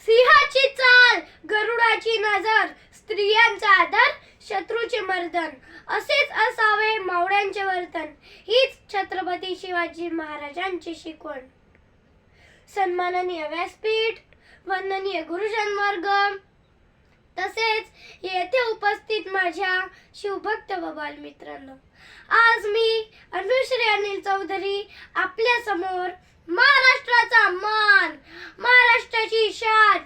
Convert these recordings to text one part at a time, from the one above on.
सिंहाची चाल गरुडाची नजर स्त्रियांचा आदर शत्रूचे मर्दन. असेच असावे मावळ्यांचे वर्तन. हीच छत्रपती शिवाजी महाराजांची शिकवण. सन्माननीय व्यासपीठ वंदनीय गुरुजन वर्ग. तसेच येथे उपस्थित माझ्या शिवभक्त व बालमित्रांनो. आज मी अनुश्री अनिल चौधरी आपल्यासमोर महाराष्ट्राचा मान महाराष्ट्राची शान.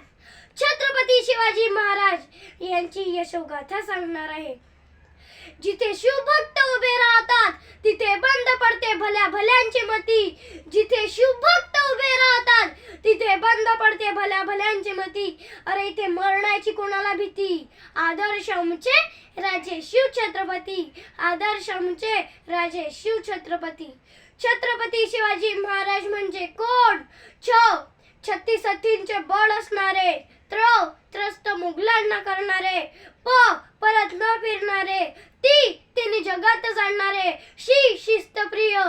छत्रपती शिवाजी महाराज यांची यशोगाथा सांगणार आहे. जिथे शिवभक्त उभे राहतात तिथे बंद पडते भल्या भल्यांची मती. जिथे शिवभक्त बंद पडते भल्या भल्यांची मती. अरे इथे मरण्याची कोणाला भीती? आदर्श आमचे राजे शिव छत्रपती. आदर्श आमचे राजे शिव छत्रपती. छत्रपती शिवाजी महाराज म्हणजे कोण? छ. छत्तीस हत्तींचे बळ असणारे. त्र. त्रस्त मुघलांना करणारे. प. परत न फिरणारे. ती तिने जगात जाणणारे शी. शिस्तप्रिय.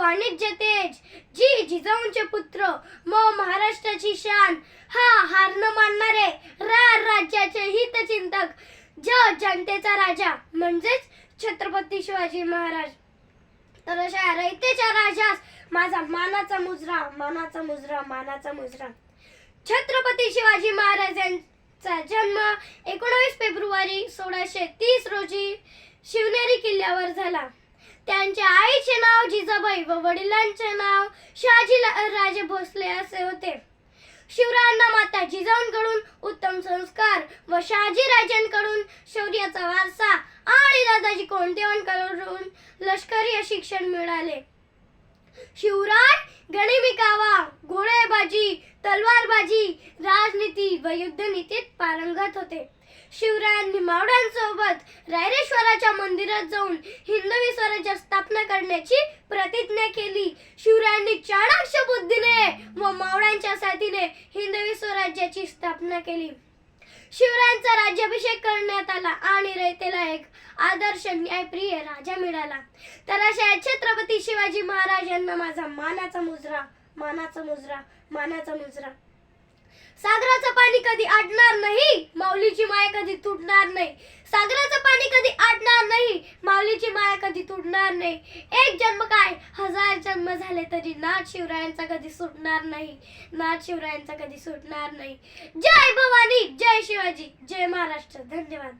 वाणिज्य तेज. जी जिजाऊंचे पुत्र म महाराष्ट्राची शान हा हार न मानणारे रा राज्याचे हितचिंतक ज जनतेचा राजा म्हणजेच छत्रपती शिवाजी महाराज. तर अशा रयतेच्या राजास माझा मानाचा मुजरा मानाचा मुजरा मानाचा मुजरा. छत्रपती शिवाजी महाराज यांचा जन्म एकोणावीस फेब्रुवारी सोळाशे तीस रोजी शिवनेरी किल्ल्यावर झाला. त्यांच्या आईचे नाव जिजाबाई व वडिलांचे नाव शहाजी राजे भोसले असे होते. शिवरायांना माता जिजाऊंकडून उत्तम संस्कार व शहाजी राजांकडून शौर्याचा वारसा आणि दादाजी कोंडदेवांकडून लष्करी शिक्षण मिळाले. शिवराय गणिमिकावा घोडेबाजी तलवारबाजी राजनीती व युद्धनीतीत पारंगत होते. शिवरायांनी मावळ्यांसोबत रायरेश्वराच्या मंदिरात जाऊन हिंदवी स्वराज्य स्थापना करण्याची प्रतिज्ञा केली. शिवरायांनी चाणक्य बुद्धीने व मावळ्यांच्या साथीने हिंदवी स्वराज्याची स्थापना केली. शिवरायांचा राज्याभिषेक करण्यात आला आणि रयतेला एक आदर्श न्यायप्रिय राजा मिळाला. तर अशा छत्रपती शिवाजी महाराज यांना माझा मानाचा मुजरा. मानाचा मुजरा मानाचा मुजरा. सागराचं पाणी कधी आटणार नाही माऊलीची माया कधी तुटणार नाही. सागराचं पाणी कधी आटणार नाही माऊलीची माया कधी तुटणार नाही. एक जन्म काय हजार जन्म झाले तरी नाथ शिवरायांचा कधी सुटणार नाही. नाथ शिवरायांचा कधी सुटणार नाही. जय भवानी जय शिवाजी जय महाराष्ट्र. धन्यवाद.